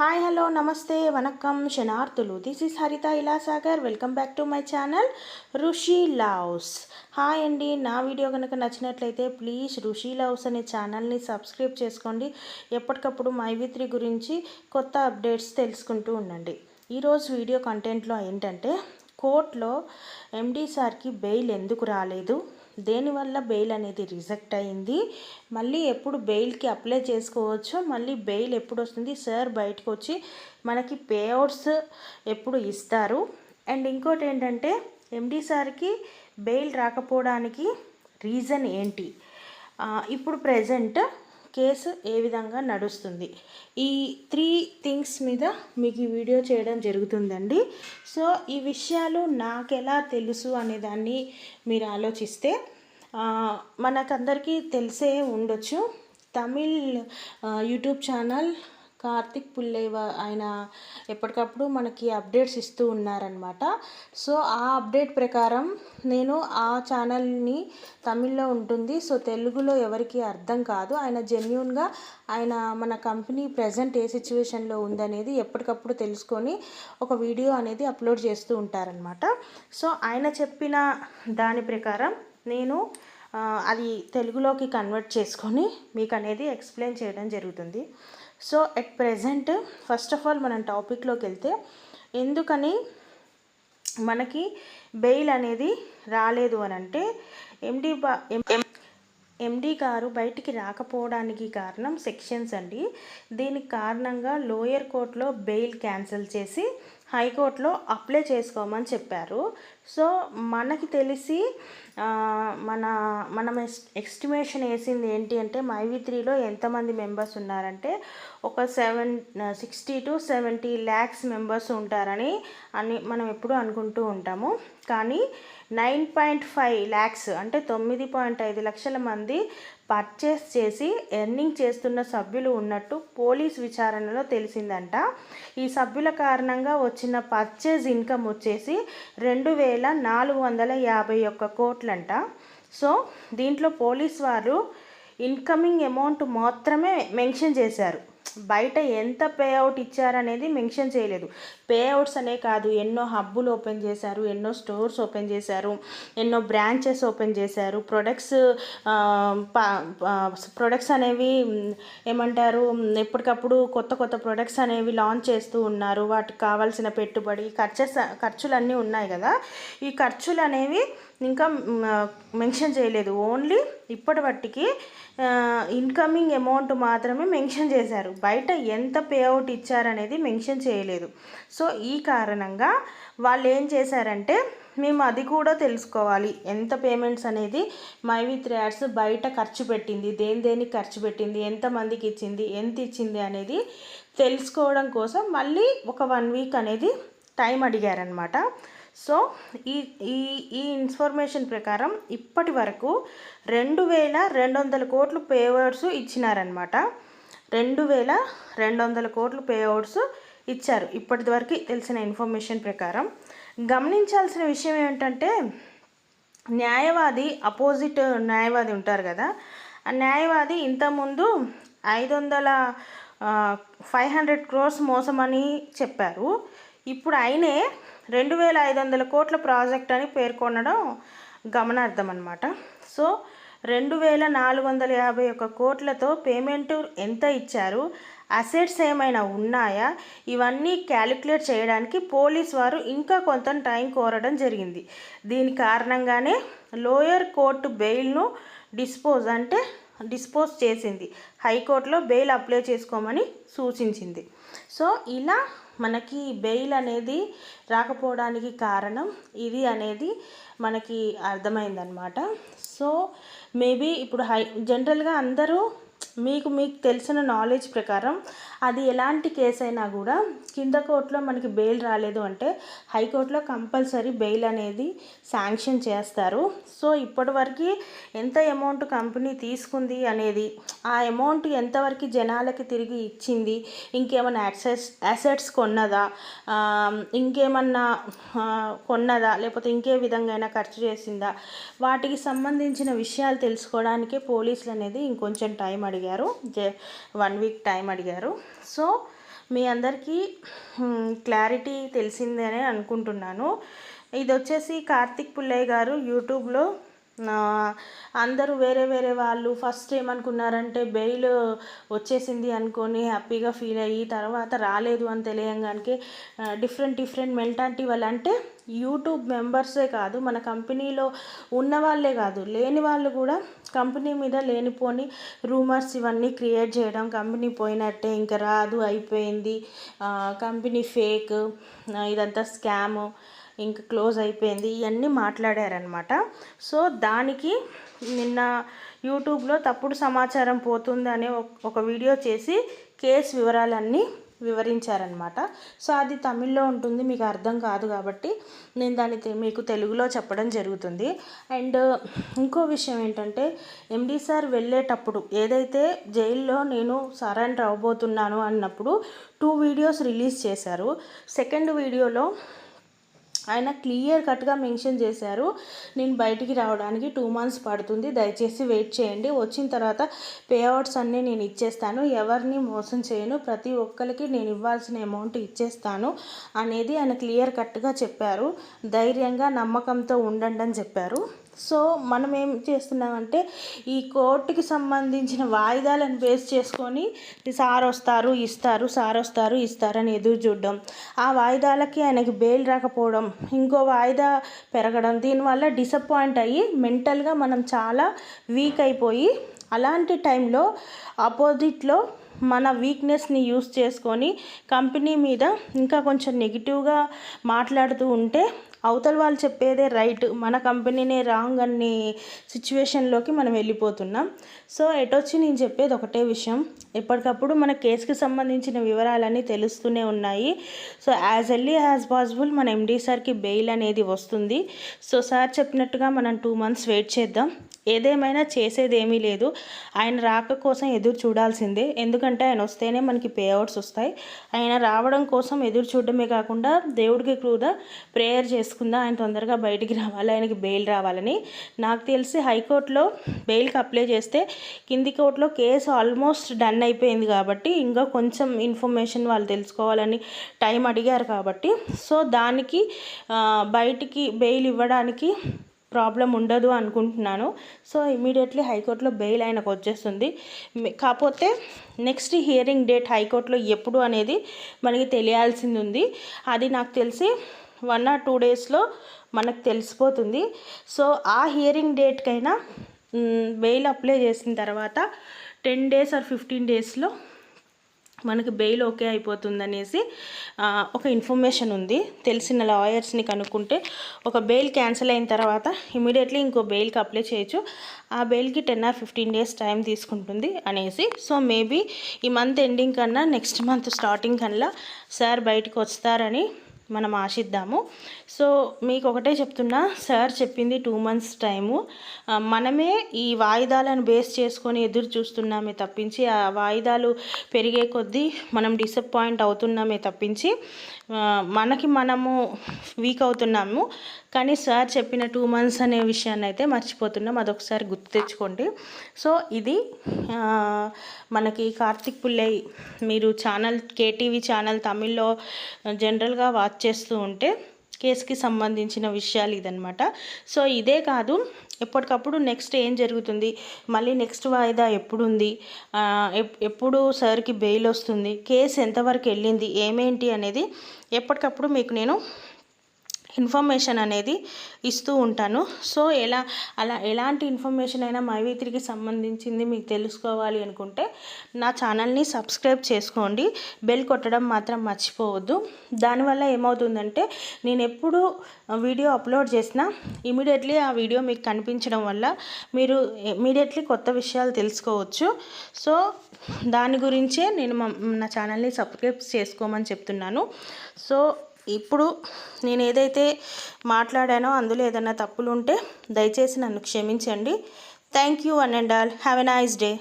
Hi hello నమస్తే వనకం శనార్థులు this is Haritha ఇలాసాగర్ welcome back to my channel Rishi loves hi అండి నా వీడియో కనుక నచ్చినట్లయితే ప్లీజ్ ఋషి లవ్స్ అనే ఛానల్ని సబ్స్క్రైబ్ చేసుకోండి. ఎప్పటికప్పుడు మైవిత్రి గురించి కొత్త అప్డేట్స్ తెలుసుకుంటూ ఉండండి. ఈరోజు వీడియో కంటెంట్లో ఏంటంటే కోర్టులో ఎండీ సార్కి బెయిల్ ఎందుకు రాలేదు? దేనివల్ల బెయిల్ అనేది రిజెక్ట్ అయింది? మళ్ళీ ఎప్పుడు బెయిల్కి అప్లై చేసుకోవచ్చు మళ్ళీ బెయిల్ ఎప్పుడు వస్తుంది? సార్ బయటకు వచ్చి మనకి పేఅవుట్స్ ఎప్పుడు ఇస్తారు? అండ్ ఇంకోటి ఏంటంటే ఎండీ సార్కి బెయిల్ రాకపోవడానికి రీజన్ ఏంటి? ఇప్పుడు ప్రజెంట్ కేసు ఏ విధంగా నడుస్తుంది. ఈ త్రీ థింగ్స్ మీద మీకు ఈ వీడియో చేయడం జరుగుతుందండి. సో ఈ విషయాలు నాకెలా తెలుసు అనేదాన్ని మీరు ఆలోచిస్తే మనకందరికీ తెలిసే ఉండొచ్చు. తమిళ్ యూట్యూబ్ ఛానల్ కార్తిక్ పుల్లేవ ఆయన ఎప్పటికప్పుడు మనకి అప్డేట్స్ ఇస్తూ ఉన్నారనమాట సో ఆ అప్డేట్ ప్రకారం నేను ఆ ఛానల్ని తమిళ్ళో ఉంటుంది. సో తెలుగులో ఎవరికి అర్థం కాదు. ఆయన జెన్యున్గా ఆయన మన కంపెనీ ప్రజెంట్ ఏ సిచ్యువేషన్లో ఉందనేది ఎప్పటికప్పుడు తెలుసుకొని ఒక వీడియో అనేది అప్లోడ్ చేస్తూ ఉంటారనమాట సో ఆయన చెప్పిన దాని ప్రకారం నేను అది తెలుగులోకి కన్వర్ట్ చేసుకొని మీకు అనేది ఎక్స్ప్లెయిన్ చేయడం జరుగుతుంది. So at present first of all మనం టాపిక్లోకి వెళ్తే ఎందుకని మనకి బెయిల్ అనేది రాలేదు అని అంటే ఎండి బా ఎండి గారు బయటికి రాకపోవడానికి కారణం సెక్షన్స్ అండి. దీనికి కారణంగా లోయర్ కోర్టులో బెయిల్ క్యాన్సిల్ చేసి హైకోర్టులో అప్లై చేసుకోమని చెప్పారు. సో మనకి తెలిసి మన మనం ఎస్ ఎస్టిమేషన్ వేసింది ఏంటి అంటే మైవి త్రీలో ఎంతమంది మెంబర్స్ ఉన్నారంటే ఒక seven sixty to seventy lakhs members ఉంటారని అని మనం ఎప్పుడూ అనుకుంటూ ఉంటాము. కానీ నైన్ పాయింట్ ఫైవ్ ల్యాక్స్ అంటే తొమ్మిది పాయింట్ ఐదు లక్షల మంది పర్చేస్ చేసి ఎర్నింగ్ చేస్తున్న సభ్యులు ఉన్నట్టు పోలీస్ విచారణలో తెలిసిందంట. ఈ సభ్యుల కారణంగా వచ్చిన పర్చేజ్ ఇన్కమ్ వచ్చేసి రెండు వేల నాలుగు వందల యాభై ఒక్క కోట్లంట. సో దీంట్లో పోలీస్ వారు ఇన్కమింగ్ అమౌంట్ మాత్రమే మెన్షన్ చేశారు. బయట ఎంత పే అవుట్ ఇచ్చారనేది మెన్షన్ చేయలేదు. పే అవుట్స్ అనే కాదు ఎన్నో హబ్బులు ఓపెన్ చేశారు ఎన్నో స్టోర్స్ ఓపెన్ చేశారు ఎన్నో బ్రాంచెస్ ఓపెన్ చేశారు. ప్రొడక్ట్స్ ప్రొడక్ట్స్ అనేవి ఏమంటారు ఎప్పటికప్పుడు కొత్త కొత్త ప్రొడక్ట్స్ అనేవి లాంచ్ చేస్తూ ఉన్నారు. వాటికి కావాల్సిన పెట్టుబడి ఖర్చెస్ ఖర్చులు అన్నీ ఉన్నాయి కదా. ఈ ఖర్చులు అనేవి ఇంకా మెన్షన్ చేయలేదు. ఓన్లీ ఇప్పటి వట్టికి ఇన్కమింగ్ అమౌంట్ మాత్రమే మెన్షన్ చేశారు. బయట ఎంత పే అవుట్ ఇచ్చారనేది మెన్షన్ చేయలేదు. సో ఈ కారణంగా వాళ్ళు ఏం చేశారంటే మేము అది కూడా తెలుసుకోవాలి. ఎంత పేమెంట్స్ అనేది మై విత్ యాడ్స్ బయట ఖర్చు పెట్టింది దేని దేనికి ఖర్చు పెట్టింది ఎంతమందికి ఇచ్చింది ఎంత ఇచ్చింది అనేది తెలుసుకోవడం కోసం మళ్ళీ ఒక వన్ వీక్ అనేది టైం అడిగారనమాట సో ఈ ఈ ఈ ఇన్ఫర్మేషన్ ప్రకారం ఇప్పటి వరకు రెండు వేల రెండు వందల కోట్లు పేవర్స్ ఇచ్చినారనమాట రెండు వేల రెండు వందల కోట్లు పేఅవుట్స్ ఇచ్చారు ఇప్పటి వరకు తెలిసిన ఇన్ఫర్మేషన్ ప్రకారం. గమనించాల్సిన విషయం ఏమిటంటే న్యాయవాది అపోజిట్ న్యాయవాది ఉంటారు కదా ఆ న్యాయవాది ఇంతకుముందు ఐదు వందల ఫైవ్ హండ్రెడ్ క్రోర్స్ మోసమని చెప్పారు. ఇప్పుడు ఆయనే రెండు వేల ఐదు వందల కోట్ల ప్రాజెక్ట్ అని పేర్కొనడం గమనార్థం అనమాట సో రెండు వేల నాలుగు వందల యాభై ఒక్క కోట్లతో పేమెంట్ ఎంత ఇచ్చారు? అసెట్స్ ఏమైనా ఉన్నాయా? ఇవన్నీ క్యాలిక్యులేట్ చేయడానికి పోలీస్ వారు ఇంకా కొంత టైం కోరడం జరిగింది. దీని కారణంగానే లోయర్ కోర్టు బెయిల్ను డిస్పోజ్ అంటే డిస్పోజ్ చేసింది. హైకోర్టులో బెయిల్ అప్లై చేసుకోమని సూచించింది. సో ఇలా మనకి బెయిల్ అనేది రాకపోవడానికి కారణం ఇది అనేది మనకి అర్థమైందనమాట. సో మేబీ ఇప్పుడు హై జనరల్గా అందరూ మీకు మీకు తెలిసిన నాలెడ్జ్ ప్రకారం అది ఎలాంటి కేసు అయినా కూడా కింద కోర్టులో మనకి బెయిల్ రాలేదు అంటే హైకోర్టులో కంపల్సరీ బెయిల్ అనేది శాంక్షన్ చేస్తారు. సో ఇప్పటివరకు ఎంత అమౌంట్ కంపెనీ తీసుకుంది అనేది ఆ అమౌంట్ ఎంతవరకు జనాలకి తిరిగి ఇచ్చింది ఇంకేమైనా యాక్సెస్ అసెట్స్ కొన్నదా ఇంకేమన్నా కొన్నదా లేకపోతే ఇంకే విధంగా అయినా ఖర్చు చేసిందా వాటికి సంబంధించిన విషయాలు తెలుసుకోవడానికే పోలీసులు అనేది ఇంకొంచెం టైం అడిగారు. జే వన్ వీక్ టైం అడిగారు. సో మీ అందరికీ క్లారిటీ తెలిసిందనే అనుకుంటున్నాను. ఇది వచ్చేసి కార్తిక్ పుల్లయ్య గారు యూట్యూబ్లో అందరూ వేరే వేరే వాళ్ళు ఫస్ట్ ఏమనుకున్నారంటే బెయిల్ వచ్చేసింది అనుకొని హ్యాపీగా ఫీల్ అయ్యి తర్వాత రాలేదు అని తెలియంగానికి డిఫరెంట్ డిఫరెంట్ మెంటాలిటీ వాళ్ళు అంటే యూట్యూబ్ మెంబర్సే కాదు మన కంపెనీలో ఉన్న వాళ్ళే కాదు. లేని వాళ్ళు కూడా కంపెనీ మీద లేనిపోని రూమర్స్ ఇవన్నీ క్రియేట్ చేయడం కంపెనీ పోయినట్టే ఇంకా రాదు అయిపోయింది. కంపెనీ ఫేక్ ఇదంతా స్కాము ఇంకా క్లోజ్ అయిపోయింది. ఇవన్నీ మాట్లాడారనమాట సో దానికి నిన్న యూట్యూబ్లో తప్పుడు సమాచారం పోతుందని ఒక వీడియో చేసి కేసు వివరాలన్నీ వివరించారనమాట సో అది తమిళ్ళో ఉంటుంది మీకు అర్థం కాదు కాబట్టి నేను దాన్ని మీకు తెలుగులో చెప్పడం జరుగుతుంది. అండ్ ఇంకో విషయం ఏంటంటే ఎండి సార్ వెళ్ళేటప్పుడు ఏదైతే జైల్లో నేను సరెండర్ అవ్వబోతున్నాను అన్నప్పుడు టూ వీడియోస్ రిలీజ్ చేశారు. సెకండ్ వీడియోలో ఆయన క్లియర్ కట్గా మెన్షన్ చేశారు నేను బయటికి రావడానికి టూ మంత్స్ పడుతుంది దయచేసి వెయిట్ చేయండి. వచ్చిన తర్వాత పేఅవుట్స్ అన్నీ నేను ఇచ్చేస్తాను. ఎవరిని మోసం చేయను. ప్రతి ఒక్కరికి నేను ఇవ్వాల్సిన అమౌంట్ ఇచ్చేస్తాను అనేది ఆయన క్లియర్ కట్గా చెప్పారు. ధైర్యంగా నమ్మకంతో ఉండండి అని చెప్పారు. సో మనం ఏం చేస్తున్నామంటే ఈ కోర్టుకి సంబంధించిన వాయిదాలను బేస్ చేసుకొని సార్ వస్తారు ఇస్తారు సార్ వస్తారు ఇస్తారని ఎదురు చూడడం. ఆ వాయిదాలకి ఆయనకి బెయిల్ రాకపోవడం ఇంకో వాయిదా పెరగడం దీనివల్ల డిసప్పాయింట్ అయ్యి మెంటల్గా మనం చాలా వీక్ అయిపోయి అలాంటి టైంలో ఆపోజిట్లో మన వీక్నెస్ని యూస్ చేసుకొని కంపెనీ మీద ఇంకా కొంచెం నెగిటివ్గా మాట్లాడుతూ ఉంటే అవతల వాళ్ళు చెప్పేదే రైట్. మన కంపెనీనే రాంగ్ అనే సిచ్యువేషన్లోకి మనం వెళ్ళిపోతున్నాం. సో ఎటొచ్చి నేను చెప్పేది ఒకటే విషయం. ఎప్పటికప్పుడు మన కేసుకి సంబంధించిన వివరాలన్నీ తెలుస్తూనే ఉన్నాయి. So as early as possible మన ఎండీ సార్కి బెయిల్ అనేది వస్తుంది. సో సార్ చెప్పినట్టుగా మనం టూ మంత్స్ వెయిట్ చేద్దాం. ఏదేమైనా చేసేదేమీ లేదు. ఆయన రాక కోసం ఎదురు చూడాల్సిందే. ఎందుకంటే ఆయన వస్తేనే మనకి పే అవుట్స్ వస్తాయి. ఆయన రావడం కోసం ఎదురు చూడడమే కాకుండా దేవుడికి కూడా ప్రేయర్ చేసుకుందా ఆయన తొందరగా బయటికి రావాలి. ఆయనకి బెయిల్ రావాలని. నాకు తెలిసి హైకోర్టులో బెయిల్కి అప్లై చేస్తే కింది కోర్టులో కేసు ఆల్మోస్ట్ డన్ అయిపోయింది కాబట్టి ఇంకా కొంచెం ఇన్ఫర్మేషన్ వాళ్ళు తెలుసుకోవాలని టైం అడిగారు కాబట్టి. సో దానికి బయటికి బెయిల్ ఇవ్వడానికి ప్రాబ్లం ఉండదు అనుకుంటున్నాను. సో ఇమీడియట్లీ హైకోర్టులో బెయిల్ ఆయనకు వచ్చేస్తుంది. కాకపోతే నెక్స్ట్ హియరింగ్ డేట్ హైకోర్టులో ఎప్పుడు అనేది మనకి తెలియాల్సింది ఉంది అది నాకు తెలిసి వన్ ఆర్ టూ డేస్లో మనకు తెలిసిపోతుంది. సో ఆ హియరింగ్ డేట్కైనా బెయిల్ అప్లై చేసిన తర్వాత టెన్ డేస్ ఆర్ ఫిఫ్టీన్ డేస్లో మనకి బెయిల్ ఓకే అయిపోతుందనేసి ఒక ఇన్ఫర్మేషన్ ఉంది. తెలిసిన లాయర్స్ని కనుక్కుంటే ఒక బెయిల్ క్యాన్సిల్ అయిన తర్వాత ఇమీడియట్లీ ఇంకో బెయిల్కి అప్లై చేయొచ్చు. ఆ బెయిల్కి ten or fifteen days time తీసుకుంటుంది అనేసి. సో మేబీ ఈ మంత్ ఎండింగ్ కన్నా నెక్స్ట్ మంత్ స్టార్టింగ్ కన్నా సార్ బయటకు వస్తారని మనం ఆశిద్దాము. సో మీకు ఒకటే చెప్తున్నా సార్ చెప్పింది టూ మంత్స్ టైము. మనమే ఈ వాయిదాలను బేస్ చేసుకొని ఎదురు చూస్తున్నామే తప్పించి ఆ వాయిదాలు పెరిగే కొద్దీ మనం డిసప్పాయింట్ అవుతున్నామే తప్పించి మనకి మనము వీక్ అవుతున్నాము. కానీ సార్ చెప్పిన టూ మంత్స్ అనే విషయాన్ని అయితే మర్చిపోతున్నాం. అదొకసారి గుర్తు తెచ్చుకోండి. సో ఇది మనకి కార్తిక్ పుల్లై మీరు ఛానల్ కేటీవీ ఛానల్ తమిళ్ళో జనరల్గా వాచ్ చేస్తూ ఉంటే కేసుకి సంబంధించిన విషయాలు ఇదనమాట సో ఇదే కాదు ఎప్పటికప్పుడు నెక్స్ట్ ఏం జరుగుతుంది? మళ్ళీ నెక్స్ట్ వాయిదా ఎప్పుడు ఉంది ఎప్పుడు సార్కి బెయిల్ వస్తుంది? కేసు ఎంతవరకు వెళ్ళింది? ఏమేంటి అనేది ఎప్పటికప్పుడు మీకు నేను ఇన్ఫర్మేషన్ అనేది ఇస్తూ ఉంటాను. సో ఎలా అలా ఎలాంటి ఇన్ఫర్మేషన్ అయినా మైవేత్రికి సంబంధించింది మీకు తెలుసుకోవాలి అనుకుంటే నా ఛానల్ని సబ్స్క్రైబ్ చేసుకోండి. బెల్ కొట్టడం మాత్రం మర్చిపోవద్దు. దానివల్ల ఏమవుతుందంటే నేను ఎప్పుడు వీడియో అప్లోడ్ చేసినా ఇమీడియట్లీ ఆ వీడియో మీకు కనిపించడం వల్ల మీరు ఇమీడియట్లీ కొత్త విషయాలు తెలుసుకోవచ్చు. సో దాని గురించే నేను నా ఛానల్ని సబ్స్క్రైబ్ చేసుకోమని చెప్తున్నాను. సో ఇప్పుడు నేను ఏదైతే మాట్లాడానో అందులో ఏదైనా తప్పులు ఉంటే దయచేసి నన్ను క్షమించండి. Thank you one and all. Have a nice day.